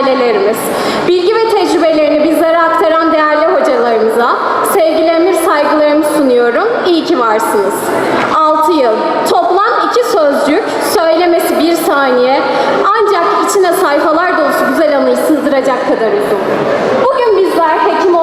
ailelerimiz, bilgi ve tecrübelerini bizlere aktaran değerli hocalarımıza sevgilerimi, saygılarımı sunuyorum. İyi ki varsınız. 6 yıl, toplam 2 sözcük, söylemesi 1 saniye, ancak içine sayfalar dolusu güzel anıyı sızdıracak kadar uzun. Bugün bizler hekim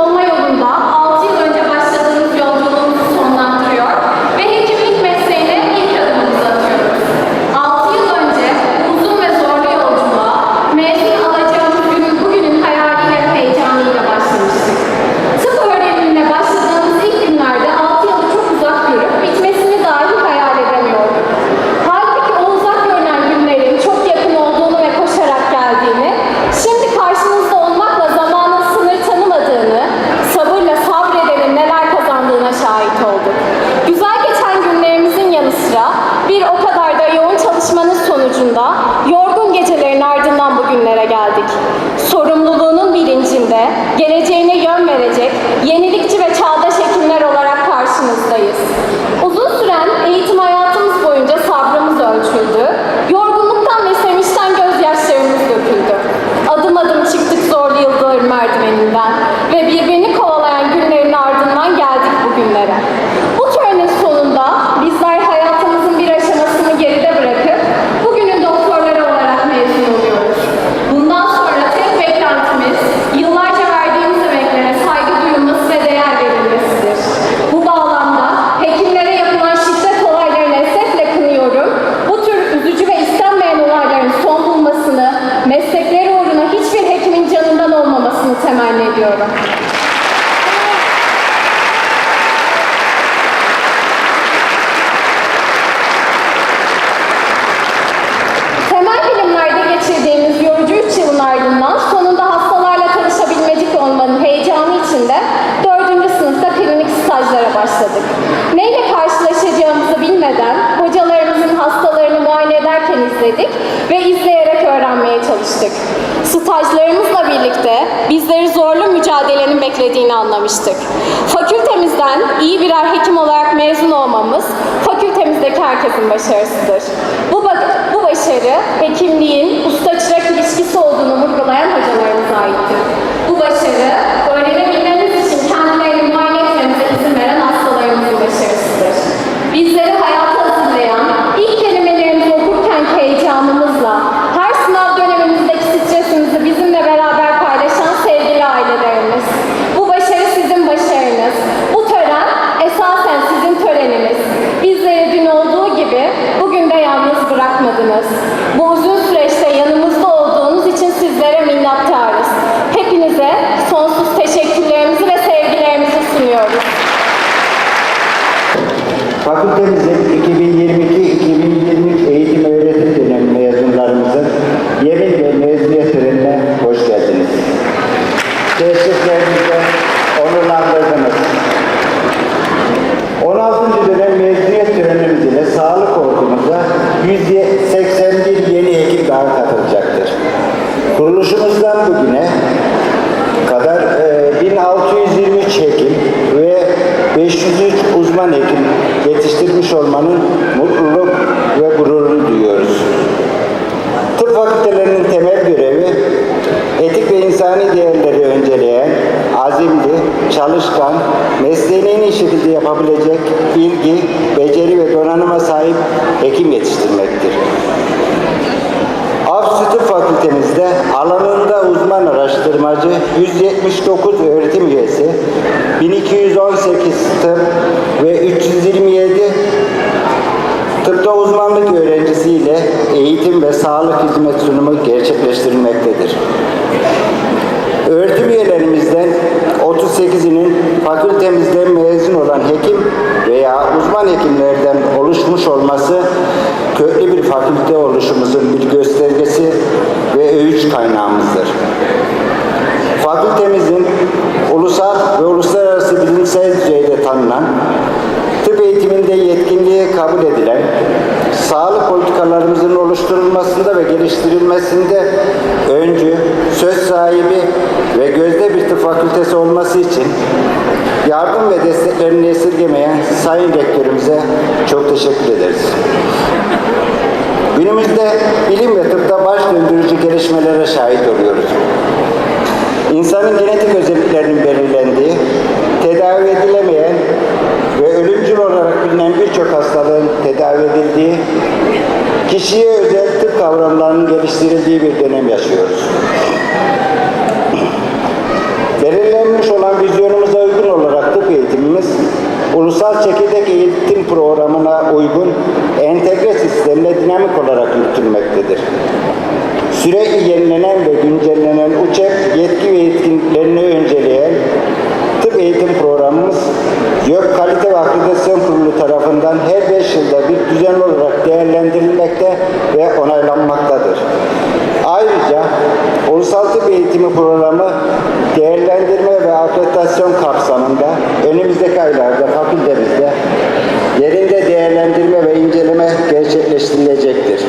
iradelerinin beklediğini anlamıştık. Fakültemizden iyi birer hekim olarak mezun olmamız fakültemizdeki herkesin başarısıdır. Bu, bu başarı hekimliğin usta çırak ilişkisi olduğunu vurgulayan hocalarımıza aittir. Bu başarı Mas o que quer dizer é bilgi, beceri ve donanıma sahip hekim yetiştirmektir. Avstütü Fakültemizde alanında uzman araştırmacı 179 öğretim üyesi, 1218 tıp ve 327 tıpta uzmanlık öğrencisiyle eğitim ve sağlık hizmet sunumu gerçekleştirilmektedir. Öğretim üyelerimizden %38'inin fakültemizden mezun olan hekim veya uzman hekimlerden oluşmuş olması köklü bir fakülte oluşumuzun bir göstergesi ve öğüç kaynağımızdır. Fakültemizin ulusal ve uluslararası bilimsel düzeyde tanınan, tıp eğitiminde yetkinliğe kabul edilen, sağlık ve geliştirilmesinde öncü, söz sahibi ve gözde bir tıp fakültesi olması için yardım ve desteklerini esirgemeyen Sayın Rektörümüze çok teşekkür ederiz. Günümüzde bilim ve tıpta baş döndürücü gelişmelere şahit oluyoruz. İnsanın genetik özelliklerinin belirlendiği, tedavi edilemeyen ve ölümcül olarak bilinen birçok hastalığın tedavi edildiği, kişiye özel kavramlarının geliştirildiği bir dönem yaşıyoruz. Belirlenmiş olan vizyonumuza uygun olarak tıp eğitimimiz, ulusal çekirdek eğitim programına uygun entegre sistemle dinamik olarak yürütülmektedir. Sürekli yenilenen ve güncellenen UÇEP yetki ve yetkinliklerini önceleyen eğitim programımız YÖK Kalite ve Akreditasyon Kurulu tarafından her 5 yılda bir düzenli olarak değerlendirilmekte ve onaylanmaktadır. Ayrıca Ulusal Tıp Eğitimi Programı değerlendirme ve akreditasyon kapsamında önümüzdeki aylarda fakültemizde yerinde değerlendirme ve inceleme gerçekleştirilecektir.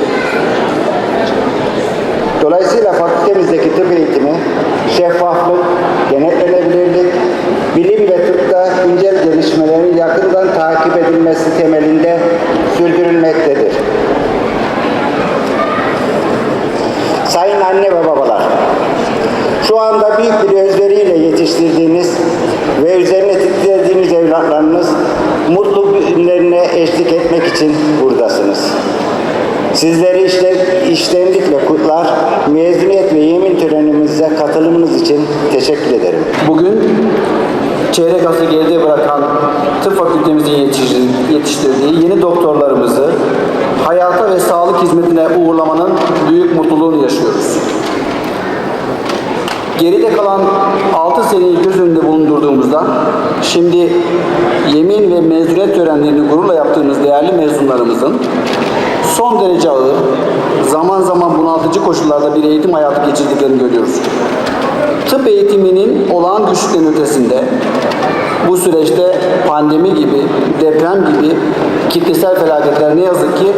Dolayısıyla fakültemizdeki tıp eğitimi şeffaflık, denetlenebilirlik, bilim ve tıpta güncel gelişmelerin yakından takip edilmesi temelinde sürdürülmektedir. Sayın anne ve babalar, şu anda büyük bir özveriyle yetiştirdiğiniz ve üzerine titrediğiniz evlatlarınız mutlu günlerine eşlik etmek için buradasınız. Sizleri işte, iştenlikle kutlar, mezuniyet ve yemin törenimize katılımınız için teşekkür ederim. Bugün çeyrek asrı geride bırakan tıp fakültemizin yetiştir- yetiştirdiği yeni doktorlarımızı hayata ve sağlık hizmetine uğurlamanın büyük mutluluğunu yaşıyoruz. Geride kalan 6 seneyi göz önünde bulundurduğumuzda şimdi yemin ve mezuniyet törenlerini gururla yaptığımız değerli mezunlarımızın son derece ağır, zaman zaman bunaltıcı koşullarda bir eğitim hayatı geçirdiklerini görüyoruz. Tıp eğitiminin olağan güçlüklerin ötesinde bu süreçte pandemi gibi, deprem gibi kitlesel felaketler ne yazık ki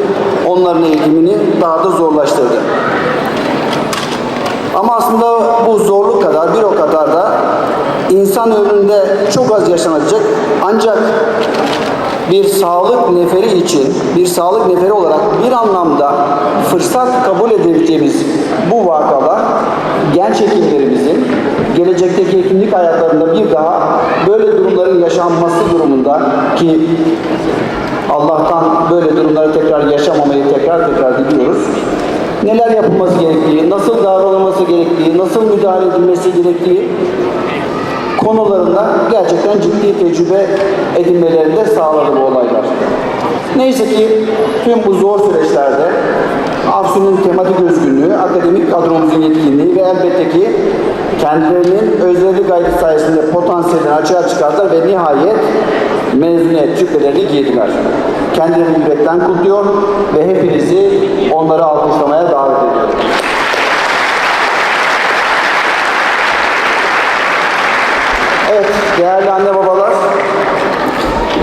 onların eğitimini daha da zorlaştırdı. Ama aslında bu zorluk kadar bir o kadar da insan ömründe çok az yaşanacak ancak bir sağlık neferi için, bir sağlık neferi olarak bir anlamda fırsat kabul edebileceğimiz bu vakalar genç hekimlerimizin gelecekteki hekimlik hayatlarında bir daha böyle durumların yaşanması durumunda ki Allah'tan böyle durumları tekrar yaşamamayı tekrar tekrar diliyoruz. Neler yapılması gerektiği, nasıl davranılması gerektiği, nasıl müdahale edilmesi gerektiği konularında gerçekten ciddi tecrübe edinmelerini de sağladı bu olaylar. Neyse ki tüm bu zor süreçlerde AFSU'nun tematik özgünlüğü, akademik kadromuzun yetkinliği ve elbette ki kendilerinin özverili gayret sayesinde potansiyelini açığa çıkardılar ve nihayet mezuniyet cübbelerini giydiler. Kendilerini yürekten kutluyor ve hepinizi onları alkışlamaya davet ediyorum. Evet, değerli anne babalar,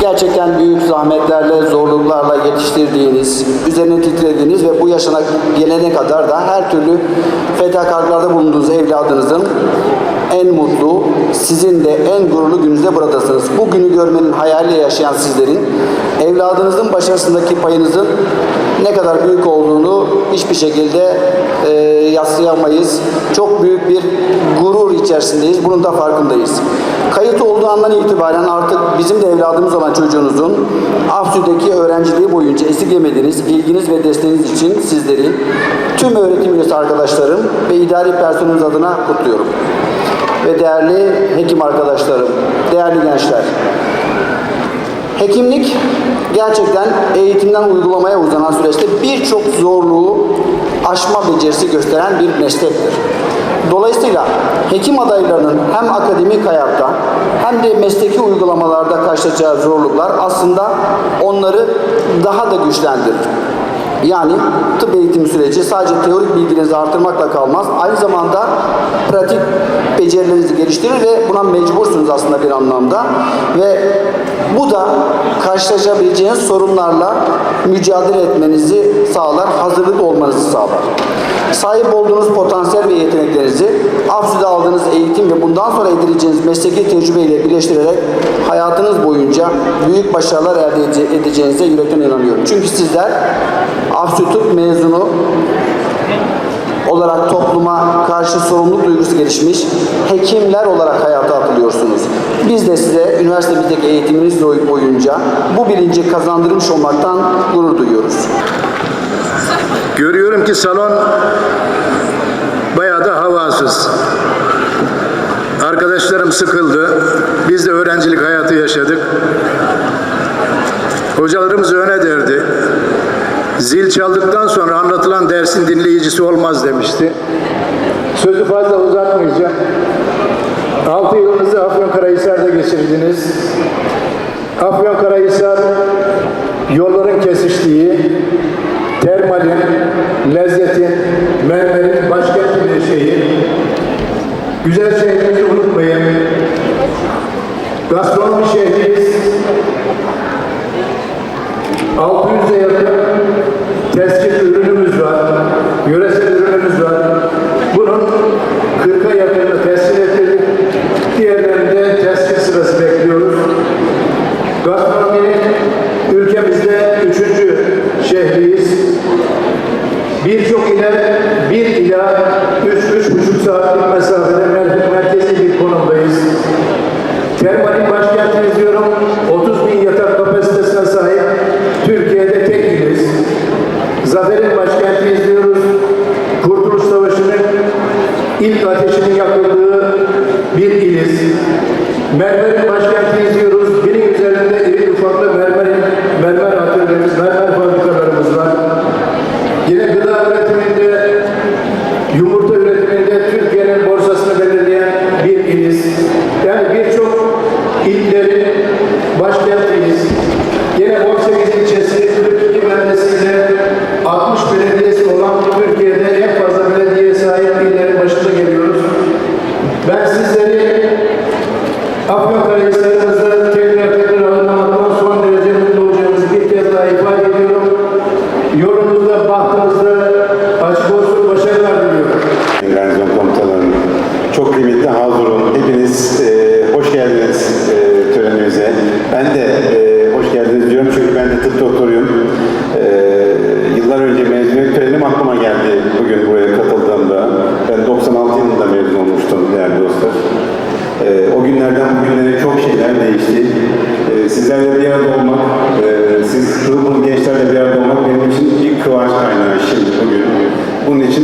gerçekten büyük zahmetlerle, zorluklarla yetiştirdiğiniz, üzerine titrediğiniz ve bu yaşına gelene kadar da her türlü fedakarlıklarda bulunduğunuz evladınızın en mutlu, sizin de en gururlu gününüzde buradasınız. Bu günü görmenin hayaliyle yaşayan sizlerin, evladınızın başarısındaki payınızın ne kadar büyük olduğunu hiçbir şekilde e, yaslayamayız. Çok büyük bir gurur içerisindeyiz. Bunun da farkındayız. Kayıt olduğu andan itibaren artık bizim de evladımız olan çocuğunuzun Afsu'daki öğrenciliği boyunca esirgemediğiniz ilginiz ve desteğiniz için sizleri tüm öğretim üyesi arkadaşlarım ve idari personelimiz adına kutluyorum. Ve değerli hekim arkadaşlarım, değerli gençler, Hekimlik gerçekten eğitimden uygulamaya uzanan süreçte birçok zorluğu aşma becerisi gösteren bir meslektir. Dolayısıyla hekim adaylarının hem akademik hayatta hem de mesleki uygulamalarda karşılaşacağı zorluklar aslında onları daha da güçlendirir. Yani tıp eğitimi süreci sadece teorik bilgilerinizi artırmakla kalmaz. Aynı zamanda pratik becerilerinizi geliştirir ve buna mecbursunuz aslında bir anlamda. Ve bu da karşılaşabileceğiniz sorunlarla mücadele etmenizi sağlar, hazırlıklı olmanızı sağlar. Sahip olduğunuz potansiyel ve yeteneklerinizi AFSÜ'de aldığınız eğitim ve bundan sonra edineceğiniz mesleki tecrübeyle birleştirerek hayatınız boyunca büyük başarılar elde ede- edeceğinize yürekten inanıyorum. Çünkü sizler AFSÜ Tıp mezunu olarak topluma karşı sorumluluk duygusu gelişmiş hekimler olarak hayata atılıyorsunuz. Biz de size üniversitemizdeki eğitiminiz boy- boyunca bu bilinci kazandırmış olmaktan gurur duyuyoruz. Görüyorum ki salon bayağı da havasız. Arkadaşlarım sıkıldı. Biz de öğrencilik hayatı yaşadık. Hocalarımız öne derdi. Zil çaldıktan sonra anlatılan dersin dinleyicisi olmaz demişti. Sözü fazla uzatmayacağım. 6 yılınızı Afyonkarahisar'da geçirdiniz. Afyonkarahisar yolların kesiştiği, Gastronomi ülkemizde üçüncü şehriyiz. Birçok ile bir ila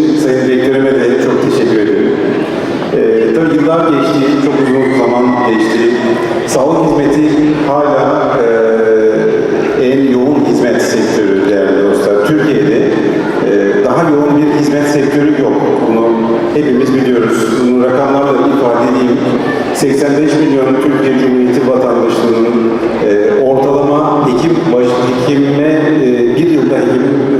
için Sayın Rektörüme de çok teşekkür ederim. Ee, tabii yıllar geçti, çok uzun zaman geçti. Sağlık hizmeti hala e, en yoğun hizmet sektörü değerli dostlar. Türkiye'de e, daha yoğun bir hizmet sektörü yok. Bunu hepimiz biliyoruz. Bunu rakamlarla ifade edeyim. 85 milyon Türkiye Cumhuriyeti vatandaşlarının e, ortalama hekim baş hekime e, bir yılda hekim,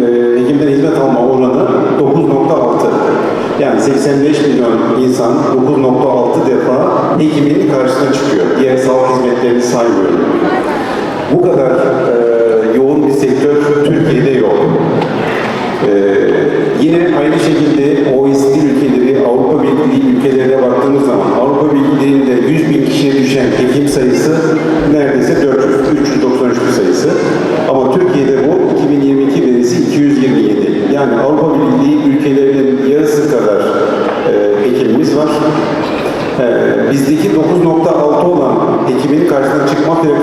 85 milyon insan 9.6 defa hekimin karşısına çıkıyor. Diğer sağlık hizmetlerini saymıyorum. Bu kadar e, yoğun bir sektör Türkiye'de yok. Ee, yine aynı şekilde OECD ülkeleri, Avrupa Birliği ülkelerine baktığımız zaman Avrupa Birliği'nde 100 bin kişiye düşen hekim sayısı hekimin karşısına çıkma frekansı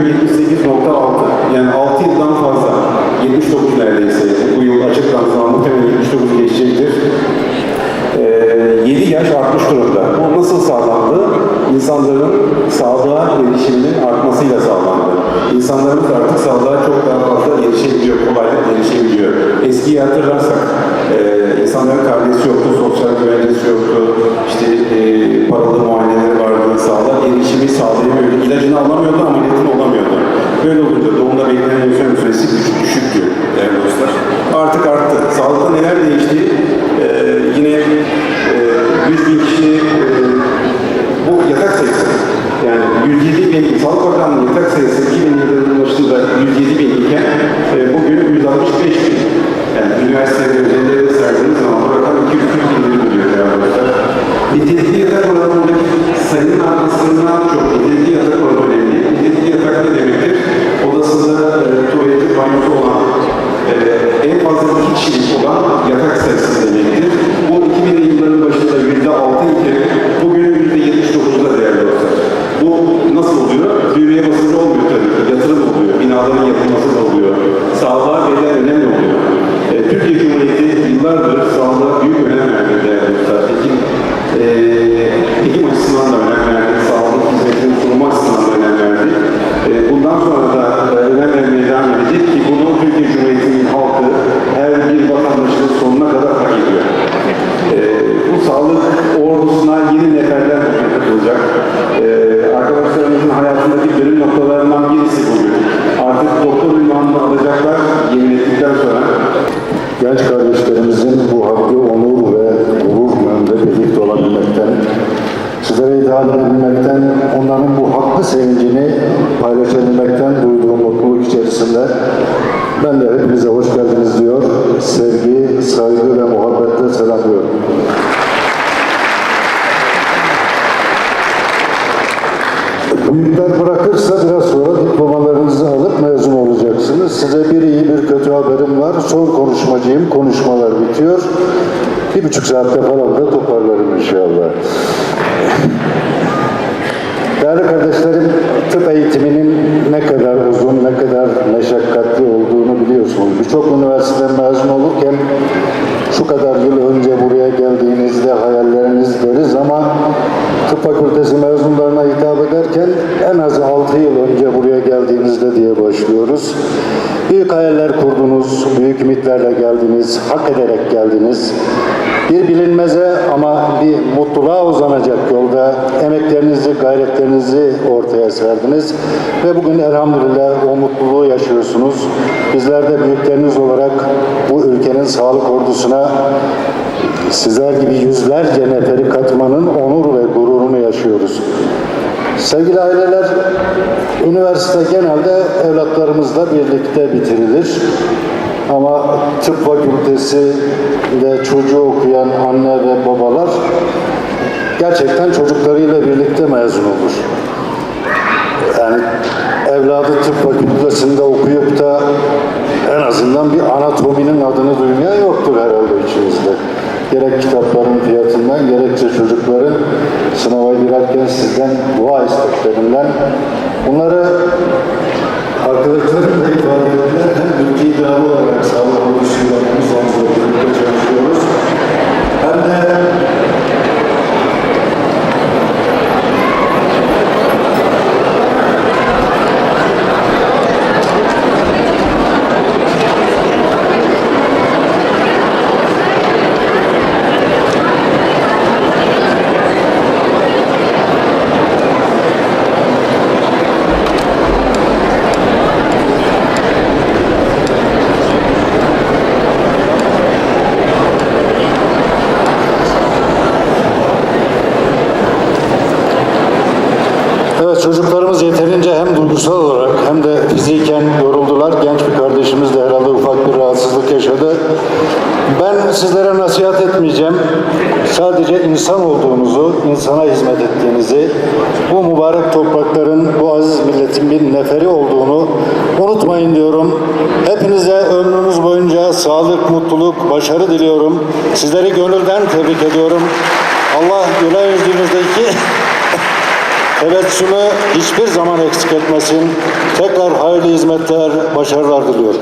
107 bin, Sağlık Bakanlığı yatak sayısı 2000 yılında ulaştığında 107 bin iken e, bugün 165 bin. Yani üniversite özelinde de saydığınız zaman bu rakam 240 bin lira değerli dostlar. Nitelikli yatak oranındaki sayının artmasından çok nitelikli yatak oranı önemli. Nitelikli yatak ne demektir? Odasında e, tuvaleti, banyosu olan e, en fazla iki kişilik olan yatak sayısı demektir. Bu 2000'li yılların başında yüzde altı iken bugün oluyor? Büyümeye basıncı olmuyor tabii ki. Yatırım oluyor. Binaların yapılması oluyor. Sağlığa verilen önemli oluyor. E, Türkiye Cumhuriyeti yıllardır sağlığa büyük önem verdi değerli. Hekim, e, hekim açısından da önem verdi. Sağlık hizmetinin sunulma açısından da önem verdi. E, bundan sonra da e, önem vermeye devam edecek ki bunu konuşmacıyım. Konuşmalar bitiyor. Bir buçuk saatte falan da toparlarım inşallah. Değerli kardeşlerim, tıp eğitiminin ne kadar uzun, ne kadar meşakkatli olduğunu biliyorsunuz. Birçok üniversiteden mezun olurken şu kadar yıl önce buraya geldiğinizde hayalleriniz deriz ama tıp fakültesi mezunlarına hitap ederken en az 6 yıl önce buraya geldiğinizde diye başlıyoruz. Büyük hayaller kurdunuz, büyük ümitlerle geldiniz, hak ederek geldiniz. Bir bilinmeze ama bir mutluluğa uzanacak yolda emeklerinizi, gayretlerinizi ortaya serdiniz. Ve bugün elhamdülillah o mutluluğu yaşıyorsunuz. Bizler de büyükleriniz olarak bu ülkenin sağlık ordusuna sizler gibi yüzlerce neferi katmanın onur ve gururunu yaşıyoruz. Sevgili aileler, üniversite genelde evlatlarımızla birlikte bitirilir. Ama tıp fakültesi ve çocuğu okuyan anne ve babalar gerçekten çocuklarıyla birlikte mezun olur. Yani evladı tıp fakültesinde okuyup da en azından bir anatominin adını duymayan yoktur herhalde içimizde. Gerek kitapların fiyatından gerekçe çocukların sınava girerken sizden dua isteklerinden bunları arkadaşlarım da ifade ettiler. Hem ülke idare olarak sağlık konusunda uzamızla birlikte çalışıyoruz. Hem de Evet çocuklarımız yeterince hem duygusal olarak hem de fiziken yoruldular. Genç bir kardeşimiz de herhalde ufak bir rahatsızlık yaşadı. Ben sizlere nasihat etmeyeceğim. Sadece insan olduğunuzu, insana hizmet ettiğinizi, bu mübarek toprakların, bu aziz bir neferi olduğunu unutmayın diyorum. Hepinize ömrünüz boyunca sağlık, mutluluk, başarı diliyorum. Sizleri gönülden tebrik ediyorum. Allah güler yüzünüzdeki Tebessümü hiçbir zaman eksik etmesin. Tekrar hayırlı hizmetler, başarılar diliyorum.